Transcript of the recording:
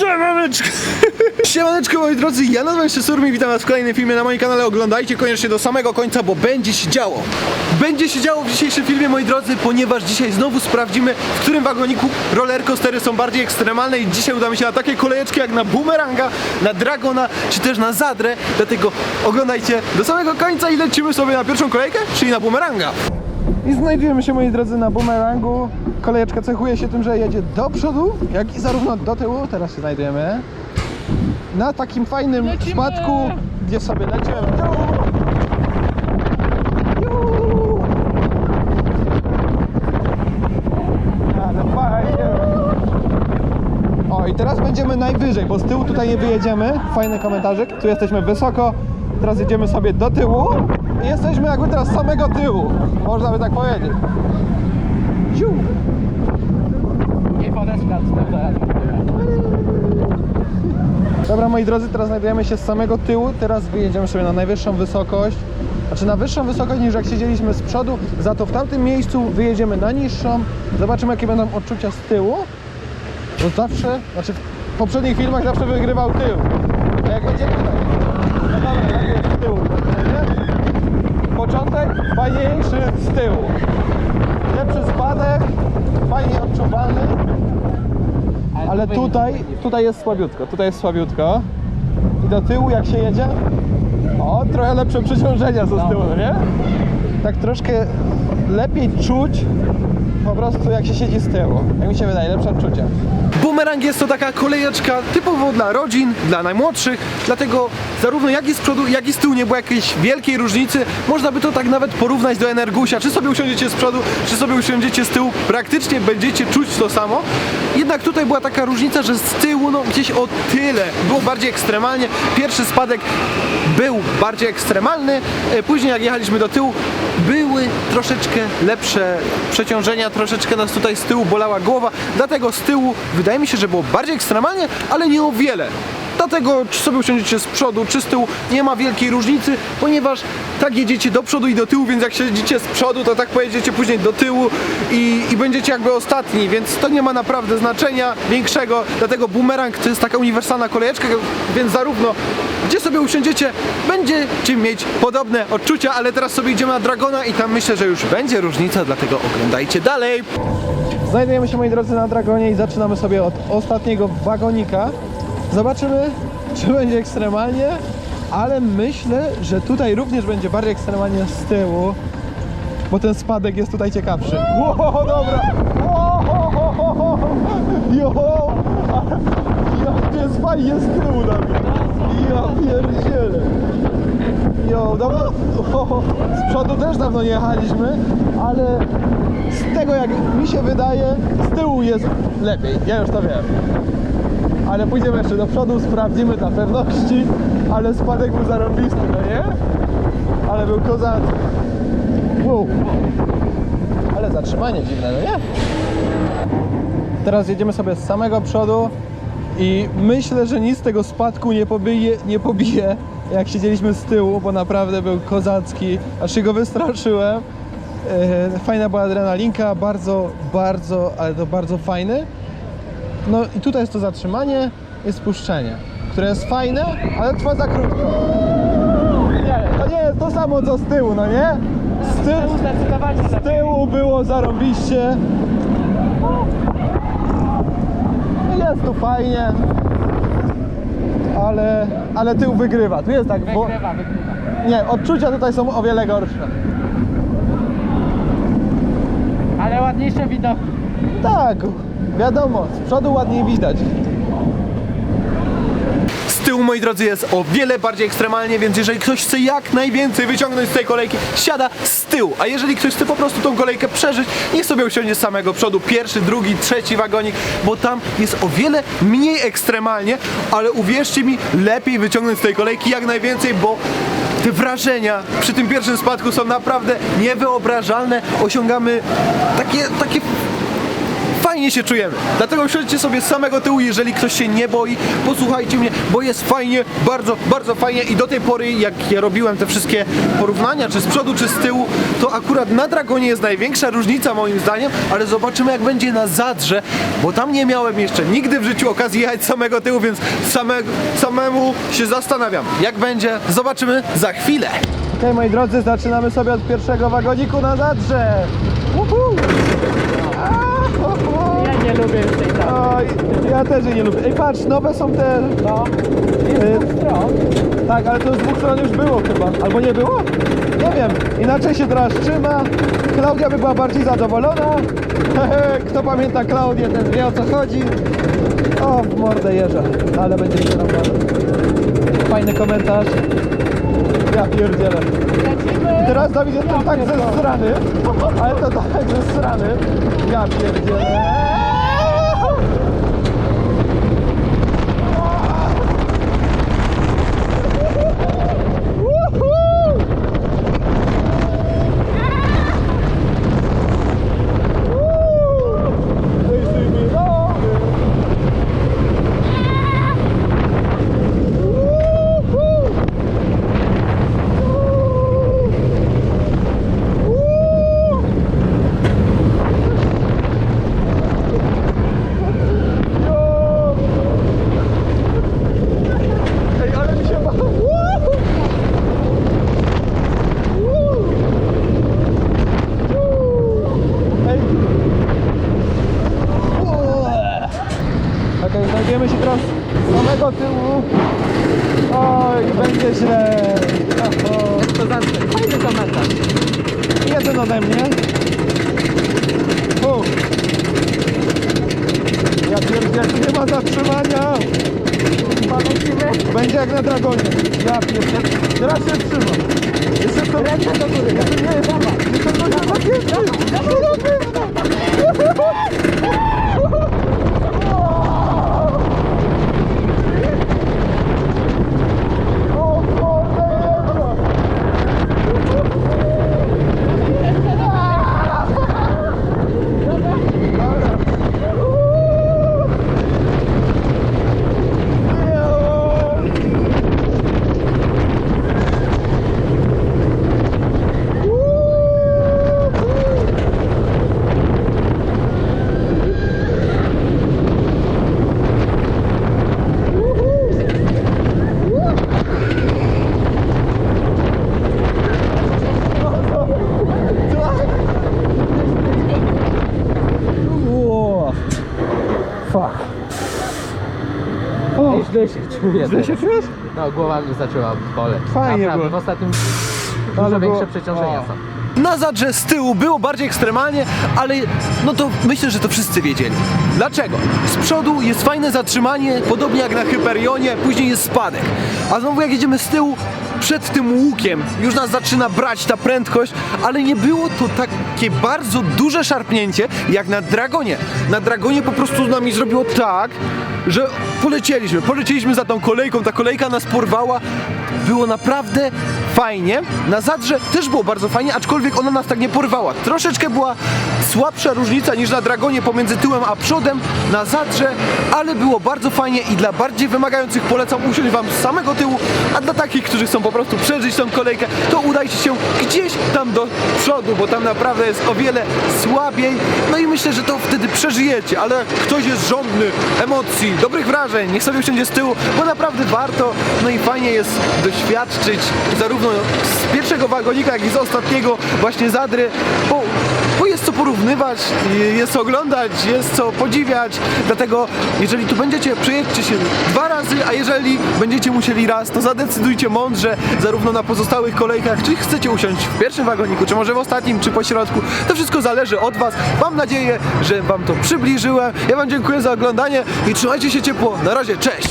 Siemaneczko! Siemaneczko moi drodzy, ja nazywam się Surmi i witam was w kolejnym filmie na moim kanale. Oglądajcie koniecznie do samego końca, bo będzie się działo. Będzie się działo w dzisiejszym filmie, moi drodzy, ponieważ dzisiaj znowu sprawdzimy, w którym wagoniku rollercoastery są bardziej ekstremalne i dzisiaj udamy się na takie kolejeczki jak na Boomeranga, na Dragona, czy też na Zadrę. Dlatego oglądajcie do samego końca i lecimy sobie na pierwszą kolejkę, czyli na Boomeranga. I znajdujemy się, moi drodzy, na bumerangu. Kolejeczka cechuje się tym, że jedzie do przodu, jak i zarówno do tyłu. Teraz się znajdujemy na takim fajnym Lecimy! spadku, gdzie sobie lecimy. Ale fajnie. O, i teraz będziemy najwyżej, bo z tyłu tutaj nie wyjedziemy. Fajny komentarzyk. Tu jesteśmy wysoko. Teraz jedziemy sobie do tyłu. Jesteśmy jakby teraz z samego tyłu. Można by tak powiedzieć. Dobra, moi drodzy, teraz znajdujemy się z samego tyłu. Teraz wyjedziemy sobie na najwyższą wysokość. Znaczy na wyższą wysokość niż jak siedzieliśmy z przodu. Za to w tamtym miejscu wyjedziemy na niższą. Zobaczymy jakie będą odczucia z tyłu. Bo zawsze, znaczy w poprzednich filmach zawsze wygrywał tył. A jak tak. No dobra, jak jest z tyłu. nie? Początek fajniejszy z tyłu. Lepszy spadek, fajnie odczuwalny. Ale tutaj, tutaj jest słabiutko, tutaj jest słabiutko. I do tyłu jak się jedzie, o, trochę lepsze przeciążenia z tyłu, no nie? Tak troszkę lepiej czuć po prostu jak się siedzi z tyłu. Jak mi się wydaje, lepsze odczucie. Bumerang jest to taka kolejeczka typowo dla rodzin, dla najmłodszych, dlatego zarówno jak i z przodu, jak i z tyłu nie było jakiejś wielkiej różnicy. Można by to tak nawet porównać do Energusia. Czy sobie usiądziecie z przodu, czy sobie usiądziecie z tyłu, praktycznie będziecie czuć to samo. Jednak tutaj była taka różnica, że z tyłu no gdzieś o tyle było bardziej ekstremalnie. Pierwszy spadek był bardziej ekstremalny, e, później jak jechaliśmy do tyłu, były troszeczkę lepsze przeciążenia, troszeczkę nas tutaj z tyłu bolała głowa, dlatego z tyłu wydaje mi się, że było bardziej ekstremalnie, ale nie o wiele. Dlatego czy sobie usiądziecie z przodu, czy z tyłu, nie ma wielkiej różnicy, ponieważ tak jedziecie do przodu i do tyłu, więc jak siedzicie z przodu, to tak pojedziecie później do tyłu i, i będziecie jakby ostatni, więc to nie ma naprawdę znaczenia większego, dlatego boomerang to jest taka uniwersalna kolejeczka, więc zarówno gdzie sobie usiądziecie, będziecie mieć podobne odczucia, ale teraz sobie idziemy na Dragona i tam myślę, że już będzie różnica, dlatego oglądajcie dalej. Znajdujemy się, moi drodzy, na Dragonie i zaczynamy sobie od ostatniego wagonika. Zobaczymy, czy będzie ekstremalnie, ale myślę, że tutaj również będzie bardziej ekstremalnie z tyłu, bo ten spadek jest tutaj ciekawszy. Ło, dobra! Ło. Jo! Jak jest fajnie z tyłu na mnie. Ja pierdzielę. Jo, ho. Z przodu też dawno nie jechaliśmy, ale z tego jak mi się wydaje, z tyłu jest lepiej. Ja już to wiem. Ale pójdziemy jeszcze do przodu, sprawdzimy dla pewności, ale spadek był zarobisty, no nie? Ale był kozacki. Wow. Ale zatrzymanie dziwne, no nie? Teraz jedziemy sobie z samego przodu i myślę, że nic z tego spadku nie pobije, nie pobije jak siedzieliśmy z tyłu, bo naprawdę był kozacki, aż się go wystraszyłem. E, Fajna była adrenalinka, bardzo, bardzo, ale to bardzo fajny. No i tutaj jest to zatrzymanie i spuszczenie, które jest fajne, ale trwa za krótko. Nie, to nie jest to samo co z tyłu, no nie? Z, ty Zdecydowanie z tyłu było zarąbiście. Jest tu fajnie, ale, ale tył wygrywa. Tu jest tak, Wygrywa, wygrywa. nie, odczucia tutaj są o wiele gorsze. Ale ładniejsze widoki. Tak, wiadomo, z przodu ładniej widać. Tyłu, moi drodzy, jest o wiele bardziej ekstremalnie, więc jeżeli ktoś chce jak najwięcej wyciągnąć z tej kolejki, siada z tyłu. A jeżeli ktoś chce po prostu tą kolejkę przeżyć, niech sobie usiądzie z samego przodu, pierwszy, drugi, trzeci wagonik, bo tam jest o wiele mniej ekstremalnie, ale uwierzcie mi, lepiej wyciągnąć z tej kolejki jak najwięcej, bo te wrażenia przy tym pierwszym spadku są naprawdę niewyobrażalne. Osiągamy takie, takie fajnie się czujemy. Dlatego siądźcie sobie z samego tyłu, jeżeli ktoś się nie boi, posłuchajcie mnie, bo jest fajnie, bardzo, bardzo fajnie i do tej pory, jak ja robiłem te wszystkie porównania, czy z przodu, czy z tyłu, to akurat na Dragonie jest największa różnica moim zdaniem, ale zobaczymy jak będzie na Zadrze, bo tam nie miałem jeszcze nigdy w życiu okazji jechać z samego tyłu, więc same, samemu się zastanawiam, jak będzie, zobaczymy za chwilę. Okej, moi drodzy, zaczynamy sobie od pierwszego wagoniku na Zadrze. Uhu. Ja nie lubię już tej. Oj, ja też jej nie lubię. Ej, patrz, nowe są te... No. Y, Stron. tak, ale to z dwóch stron już było chyba. Albo nie było? Nie wiem. Inaczej się teraz trzyma. Klaudia by była bardziej zadowolona. Hehe, Kto pamięta Klaudię, ten wie o co chodzi. O, w mordę jeża. Ale będzie się Fajny komentarz. Ja pierdzielę. I teraz Dawid jest tam tak ze strany, ale to tak ze strany. Ja pierdzielę. Ej, ale mi się ma... Ej. Okej, znajdziemy się teraz z samego tyłu. Oj, będzie źle. Oho. To zawsze. Fajny komentarz. Jeden ode mnie. Fu. Ja pierdzielę, tu nie ma zatrzymania. Będzie jak na dragonie. Ja pierdzielę. Teraz się trzymam. Jeszcze to... Ręce do góry. Jeszcze nie, dobra. Jeszcze to nie ma pierwszy. Na czuję. źle się czujesz? No, głowa mi zaczęła boleć. Fajnie Naprawdę, było. w ostatnim Ale dużo było- większe przeciążenia o. są. Na zadrze z tyłu było bardziej ekstremalnie, ale no to myślę, że to wszyscy wiedzieli. Dlaczego? Z przodu jest fajne zatrzymanie, podobnie jak na Hyperionie, później jest spadek. A znowu jak jedziemy z tyłu, przed tym łukiem już nas zaczyna brać ta prędkość, ale nie było to takie bardzo duże szarpnięcie jak na Dragonie. Na Dragonie po prostu z nami zrobiło tak, że polecieliśmy, polecieliśmy za tą kolejką, ta kolejka nas porwała. Było naprawdę fajnie. Na Zadrze też było bardzo fajnie, aczkolwiek ona nas tak nie porwała. Troszeczkę była słabsza różnica niż na Dragonie pomiędzy tyłem a przodem na Zadrze, ale było bardzo fajnie i dla bardziej wymagających polecam usiąść Wam z samego tyłu, a dla takich, którzy chcą po prostu przeżyć tą kolejkę, to udajcie się gdzieś tam do przodu, bo tam naprawdę jest o wiele słabiej. No i myślę, że to wtedy przeżyjecie, ale ktoś jest żądny emocji, dobrych wrażeń, niech sobie usiądzie z tyłu, bo naprawdę warto. No i fajnie jest doświadczyć zarówno z pierwszego wagonika, jak i z ostatniego właśnie Zadry, bo, bo jest co porównywać, jest co oglądać, jest co podziwiać. Dlatego jeżeli tu będziecie, przejedźcie się dwa razy, a jeżeli będziecie musieli raz, to zadecydujcie mądrze, zarówno na pozostałych kolejkach, czy chcecie usiąść w pierwszym wagoniku, czy może w ostatnim, czy po środku. To wszystko zależy od Was. Mam nadzieję, że Wam to przybliżyłem. Ja Wam dziękuję za oglądanie i trzymajcie się ciepło. Na razie, cześć!